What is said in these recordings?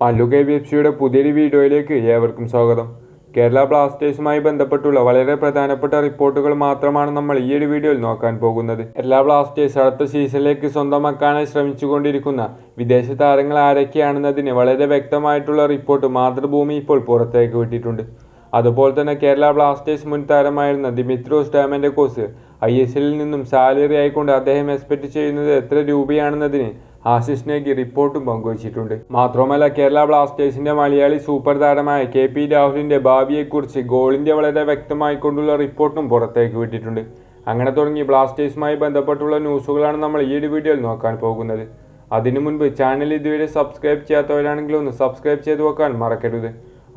Mallu K B F സിയുടെ പുതിയൊരു വീഡിയോയിലേക്ക് ഏവർക്കും സ്വാഗതം. കേരള ബ്ലാസ്റ്റേഴ്സുമായി ബന്ധപ്പെട്ടുള്ള വളരെ പ്രധാനപ്പെട്ട റിപ്പോർട്ടുകൾ മാത്രമാണ് നമ്മൾ ഈ ഒരു വീഡിയോയിൽ നോക്കാൻ പോകുന്നത്. കേരള ബ്ലാസ്റ്റേഴ്സ് അടുത്ത സീസണിലേക്ക് സ്വന്തമാക്കാനായി ശ്രമിച്ചുകൊണ്ടിരിക്കുന്ന വിദേശ താരങ്ങൾ ആരൊക്കെയാണെന്നതിന് വളരെ വ്യക്തമായിട്ടുള്ള റിപ്പോർട്ട് മാതൃഭൂമി ഇപ്പോൾ പുറത്തേക്ക് വിട്ടിട്ടുണ്ട്. അതുപോലെ തന്നെ കേരള ബ്ലാസ്റ്റേഴ്സ് മുൻ താരമായിരുന്ന Dimitrios Diamantakos I S എല്ലിൽ നിന്നും സാലറി ആയിക്കൊണ്ട് അദ്ദേഹം എക്സ്പെക്ട് ചെയ്യുന്നത് എത്ര രൂപയാണെന്നതിന് ആശിഷ് നേഗി റിപ്പോർട്ടും പങ്കുവച്ചിട്ടുണ്ട്. മാത്രമല്ല കേരള ബ്ലാസ്റ്റേഴ്സിന്റെ മലയാളി സൂപ്പർ താരമായ കെ പി രാഹുലിന്റെ ഭാവിയെക്കുറിച്ച് ഗോളിന്റെ വളരെ വ്യക്തമായിക്കൊണ്ടുള്ള റിപ്പോർട്ടും പുറത്തേക്ക് വിട്ടിട്ടുണ്ട്. അങ്ങനെ തുടങ്ങി ബ്ലാസ്റ്റേഴ്സുമായി ബന്ധപ്പെട്ടുള്ള ന്യൂസുകളാണ് നമ്മൾ ഈ ഒരു വീഡിയോയിൽ നോക്കാൻ പോകുന്നത്. അതിനു മുൻപ് ചാനൽ ഇതുവരെ സബ്സ്ക്രൈബ് ചെയ്യാത്തവരാണെങ്കിൽ ഒന്ന് സബ്സ്ക്രൈബ് ചെയ്ത് വെക്കാൻ മറക്കരുത്.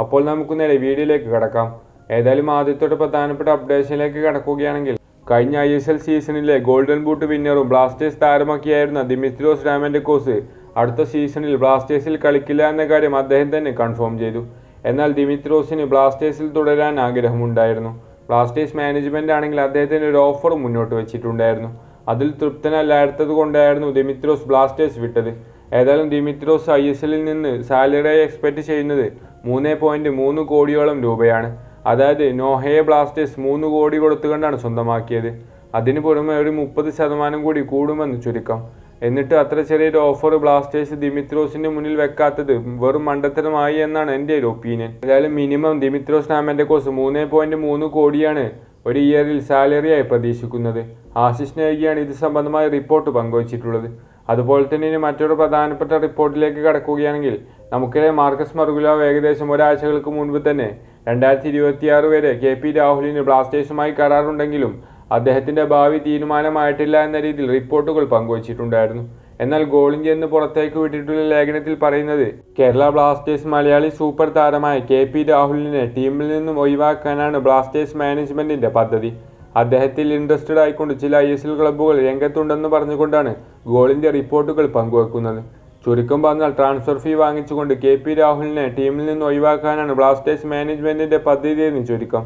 അപ്പോൾ നമുക്ക് നേരെ വീഡിയോയിലേക്ക് കടക്കാം. ഏതായാലും ആദ്യത്തോടെ പ്രധാനപ്പെട്ട അപ്ഡേഷനിലേക്ക് കടക്കുകയാണെങ്കിൽ കഴിഞ്ഞ ഐ എസ് എൽ സീസണിലെ ഗോൾഡൻ ബൂട്ട് വിന്നറും ബ്ലാസ്റ്റേഴ്സ് താരമാക്കിയായിരുന്ന ദിമിത്രോസ് ഡാമൻഡക്കോസ് അടുത്ത സീസണിൽ ബ്ലാസ്റ്റേഴ്സിൽ കളിക്കില്ല എന്ന കാര്യം അദ്ദേഹം തന്നെ കൺഫേം ചെയ്തു. എന്നാൽ ദിമിത്രോസിന് ബ്ലാസ്റ്റേഴ്സിൽ തുടരാൻ ആഗ്രഹമുണ്ടായിരുന്നു. ബ്ലാസ്റ്റേഴ്സ് മാനേജ്മെന്റ് ആണെങ്കിൽ അദ്ദേഹത്തിന് ഒരു ഓഫർ മുന്നോട്ട് വെച്ചിട്ടുണ്ടായിരുന്നു. അതിൽ തൃപ്തനല്ലാത്തത് കൊണ്ടായിരുന്നു ദിമിത്രോസ് ബ്ലാസ്റ്റേഴ്സ് വിട്ടത്. ഏതായാലും ദിമിത്രോസ് ഐ എസ് എല്ലിൽ നിന്ന് സാലറി എക്സ്പെക്ട് ചെയ്യുന്നത് മൂന്ന് പോയിന്റ് മൂന്ന് കോടിയോളം രൂപയാണ്. അതായത് നോഹയെ ബ്ലാസ്റ്റേഴ്സ് മൂന്ന് കോടി കൊടുത്തുകൊണ്ടാണ് സ്വന്തമാക്കിയത്. അതിന് പുറമെ ഒരു മുപ്പത് ശതമാനം കൂടി കൂടുമെന്ന് ചുരുക്കം. എന്നിട്ട് അത്ര ചെറിയൊരു ഓഫർ ബ്ലാസ്റ്റേഴ്സ് ദിമിത്രോസിന്റെ മുന്നിൽ വെക്കാത്തത് വെറും മണ്ടത്തരമായി എന്നാണ് എന്റെ ഒരു ഒപ്പീനിയൻ ഏതായാലും മിനിമം ദിമിത്രോസ് നാമന്റെ കോസ് മൂന്ന് പോയിന്റ് മൂന്ന് കോടിയാണ് ഒരു ഇയറിൽ സാലറിയായി പ്രതീക്ഷിക്കുന്നത്. ആശിഷ് നേകിയാണ് ഇത് സംബന്ധമായ റിപ്പോർട്ട് പങ്കുവച്ചിട്ടുള്ളത്. അതുപോലെ തന്നെ ഇനി മറ്റൊരു പ്രധാനപ്പെട്ട റിപ്പോർട്ടിലേക്ക് കടക്കുകയാണെങ്കിൽ നമുക്കറിയാം മാർക്കസ് മറുകുലാവ് ഏകദേശം ഒരാഴ്ചകൾക്ക് മുൻപ് തന്നെ രണ്ടായിരത്തി ഇരുപത്തിയാറ് വരെ കെ പി രാഹുലിന് ബ്ലാസ്റ്റേഴ്സുമായി കരാറുണ്ടെങ്കിലും അദ്ദേഹത്തിന്റെ ഭാവി തീരുമാനമായിട്ടില്ല എന്ന രീതിയിൽ റിപ്പോർട്ടുകൾ പങ്കുവച്ചിട്ടുണ്ടായിരുന്നു. എന്നാൽ ഗോളിംഗ് എന്ന് പുറത്തേക്ക് വിട്ടിട്ടുള്ള ലേഖനത്തിൽ പറയുന്നത് കേരള ബ്ലാസ്റ്റേഴ്സ് മലയാളി സൂപ്പർ താരമായ കെ പി രാഹുലിനെ ടീമിൽ നിന്നും ഒഴിവാക്കാനാണ് ബ്ലാസ്റ്റേഴ്സ് മാനേജ്മെന്റിന്റെ പദ്ധതി. അദ്ദേഹത്തിൽ ഇൻട്രസ്റ്റഡ് ആയിക്കൊണ്ട് ചില ഐ എസ് എൽ ക്ലബ്ബുകൾ രംഗത്തുണ്ടെന്ന് പറഞ്ഞുകൊണ്ടാണ് ഗോളിന്റെ റിപ്പോർട്ടുകൾ പങ്കുവെക്കുന്നത്. ചുരുക്കം പറഞ്ഞാൽ ട്രാൻസ്ഫർ ഫീ വാങ്ങിച്ചുകൊണ്ട് കെ പി രാഹുലിനെ ടീമിൽ നിന്ന് ഒഴിവാക്കാനാണ് ബ്ലാസ്റ്റേഴ്സ് മാനേജ്മെന്റിന്റെ പദ്ധതി എന്ന് ചുരുക്കം.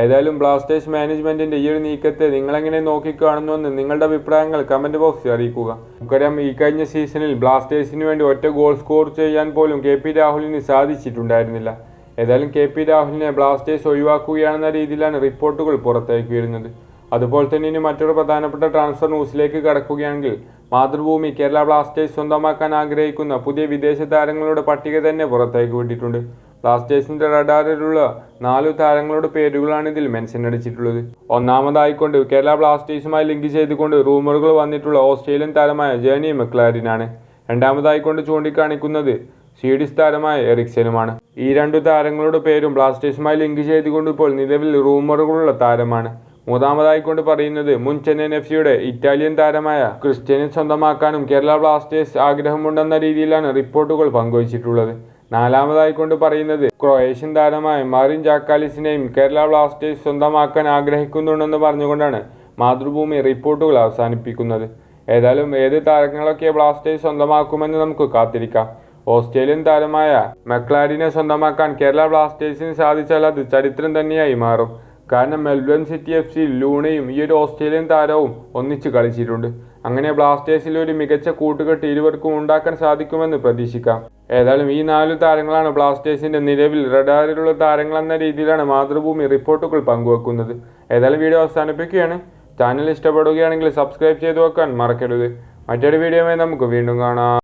ഏതായാലും ബ്ലാസ്റ്റേഴ്സ് മാനേജ്മെന്റിന്റെ ഈ ഒരു നീക്കത്തെ നിങ്ങളെങ്ങനെ നോക്കിക്കാണുന്നുവെന്ന് നിങ്ങളുടെ അഭിപ്രായങ്ങൾ കമന്റ് ബോക്സിൽ അറിയിക്കുക. നമുക്കറിയാം ഈ കഴിഞ്ഞ സീസണിൽ ബ്ലാസ്റ്റേഴ്സിന് വേണ്ടി ഒറ്റ ഗോൾ സ്കോർ ചെയ്യാൻ പോലും കെ പി രാഹുലിന് സാധിച്ചിട്ടുണ്ടായിരുന്നില്ല. ഏതായാലും കെ പി രാഹുലിനെ ബ്ലാസ്റ്റേഴ്സ് ഒഴിവാക്കുകയാണെന്ന രീതിയിലാണ് റിപ്പോർട്ടുകൾ പുറത്തേക്ക് വരുന്നത്. അതുപോലെ തന്നെ ഇനി മറ്റൊരു പ്രധാനപ്പെട്ട ട്രാൻസ്ഫർ ന്യൂസിലേക്ക് കടക്കുകയാണെങ്കിൽ മാതൃഭൂമി കേരള ബ്ലാസ്റ്റേഴ്സ് സ്വന്തമാക്കാൻ ആഗ്രഹിക്കുന്ന പുതിയ വിദേശ താരങ്ങളുടെ പട്ടിക തന്നെ പുറത്തേക്ക് വിട്ടിട്ടുണ്ട്. ബ്ലാസ്റ്റേഴ്സിന്റെ റഡാറിലുള്ള നാലു താരങ്ങളുടെ പേരുകളാണ് ഇതിൽ മെൻഷൻ അടിച്ചിട്ടുള്ളത്. ഒന്നാമതായിക്കൊണ്ട് കേരള ബ്ലാസ്റ്റേഴ്സുമായി ലിങ്ക് ചെയ്തുകൊണ്ട് റൂമറുകൾ വന്നിട്ടുള്ള ഓസ്ട്രേലിയൻ താരമായ ജേണി മെക്ലാരിനാണ്. രണ്ടാമതായിക്കൊണ്ട് ചൂണ്ടിക്കാണിക്കുന്നത് സ്വീഡിഷ് താരമായ എറിക്സനുമാണ്. ഈ രണ്ടു താരങ്ങളുടെ പേരും ബ്ലാസ്റ്റേഴ്സുമായി ലിങ്ക് ചെയ്തുകൊണ്ട് ഇപ്പോൾ നിലവിൽ റൂമറുകളുള്ള താരമാണ്. മൂന്നാമതായിക്കൊണ്ട് പറയുന്നത് മുൻ ചെന്നൈൻ എഫ് സിയുടെ ഇറ്റാലിയൻ താരമായ ക്രിസ്ത്യനെ സ്വന്തമാക്കാനും കേരള ബ്ലാസ്റ്റേഴ്സ് ആഗ്രഹമുണ്ടെന്ന രീതിയിലാണ് റിപ്പോർട്ടുകൾ പങ്കുവച്ചിട്ടുള്ളത്. നാലാമതായി കൊണ്ട് പറയുന്നത് ക്രൊയേഷ്യൻ താരമായ മാറിൻ ജാക്കാലിസിനെയും കേരള ബ്ലാസ്റ്റേഴ്സ് സ്വന്തമാക്കാൻ ആഗ്രഹിക്കുന്നുണ്ടെന്ന് പറഞ്ഞുകൊണ്ടാണ് മാതൃഭൂമി റിപ്പോർട്ടുകൾ അവസാനിപ്പിക്കുന്നത്. ഏതായാലും ഏത് താരങ്ങളൊക്കെ ബ്ലാസ്റ്റേഴ്സ് സ്വന്തമാക്കുമെന്ന് നമുക്ക് കാത്തിരിക്കാം. ഓസ്ട്രേലിയൻ താരമായ മെക്ലാരിനെ സ്വന്തമാക്കാൻ കേരള ബ്ലാസ്റ്റേഴ്സിന് സാധിച്ചാൽ അത് ചരിത്രം തന്നെയായി മാറും. കാരണം മെൽബൺ സിറ്റി എഫ് സി ലൂണയും ഈ ഒരു ഓസ്ട്രേലിയൻ താരവും ഒന്നിച്ച് കളിച്ചിട്ടുണ്ട്. അങ്ങനെ ബ്ലാസ്റ്റേഴ്സിൽ ഒരു മികച്ച കൂട്ടുകെട്ട് ഇരുവർക്കും ഉണ്ടാക്കാൻ സാധിക്കുമെന്ന് പ്രതീക്ഷിക്കാം. ഏതായാലും ഈ നാല് താരങ്ങളാണ് ബ്ലാസ്റ്റേഴ്സിന്റെ നിലവിൽ റഡാറിലുള്ള താരങ്ങൾ എന്ന രീതിയിലാണ് മാതൃഭൂമി റിപ്പോർട്ടുകൾ പങ്കുവെക്കുന്നത്. ഏതായാലും വീഡിയോ അവസാനിപ്പിക്കുകയാണ്. ചാനൽ ഇഷ്ടപ്പെടുകയാണെങ്കിൽ സബ്സ്ക്രൈബ് ചെയ്തു വെക്കാൻ മറക്കരുത്. മറ്റൊരു വീഡിയോയുമായി നമുക്ക് വീണ്ടും കാണാം.